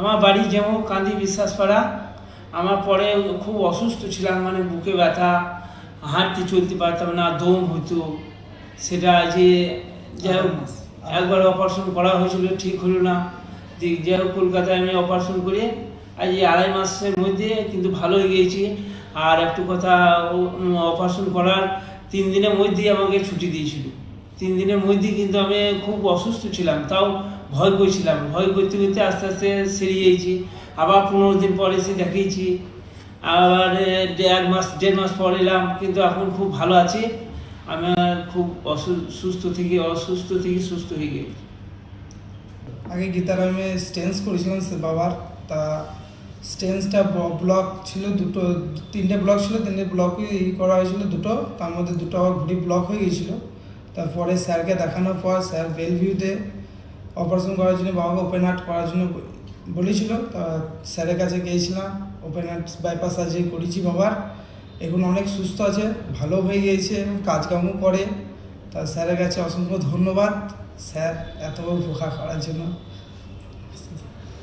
আমার বাড়ি যেমন কান্দি বিশ্বাসপাড়া, আমার পরে খুব অসুস্থ ছিলাম মানে বুকে ব্যথা, হাঁটতে চলতে পারতাম না, দম হতো। সেটা যে যাই হোক, একবার অপারেশন করা হয়েছিল, ঠিক হলো না। যাই হোক, কলকাতায় আমি অপারেশন করে আজ এই আড়াই মাসের মধ্যে কিন্তু ভালো হয়ে গিয়েছি। আর একটু কথা অপারেশন করার তিন দিনের মধ্যেই আমাকে ছুটি দিয়েছিল। তিন দিনের মধ্যেই কিন্তু আমি খুব অসুস্থ ছিলাম, তাও ভয় করছিলাম। ভয় করতে করতে আস্তে আস্তে সেরে গিয়েছি। আবার পনেরো দিন পরে এসে দেখিয়েছি। আবার এক মাস, দেড় মাস পর এলাম, কিন্তু এখন খুব ভালো আছি। আমি খুব সুস্থ থেকে, অসুস্থ থেকে সুস্থ হয়ে গেছি আগে গীতার আমি স্টেন্স করেছিলাম সে বাবার, তা স্টেন্সটা ব্লক ছিল দুটো, তিনটে ব্লক ছিল, তিনটে ব্লকে ই করা হয়েছিল দুটো, তার মধ্যে দুটো আবার ঘুরি ব্লক হয়ে গিয়েছিল। তারপরে স্যারকে দেখানোর পর স্যার বেলভিউতে অপারেশন করার জন্য, বাবাকে ওপেন হার্ট করার জন্য বলেছিল। তা স্যারের কাছে গিয়েছিলাম ওপেন হার্ট বাইপাস সার্জারি করেছি বাবার। এখন অনেক সুস্থ আছে, ভালো হয়ে গিয়েছে কাজকামও করে। তা স্যারের কাছে অসংখ্য ধন্যবাদ। স্যার এত উপকার করার জন্য।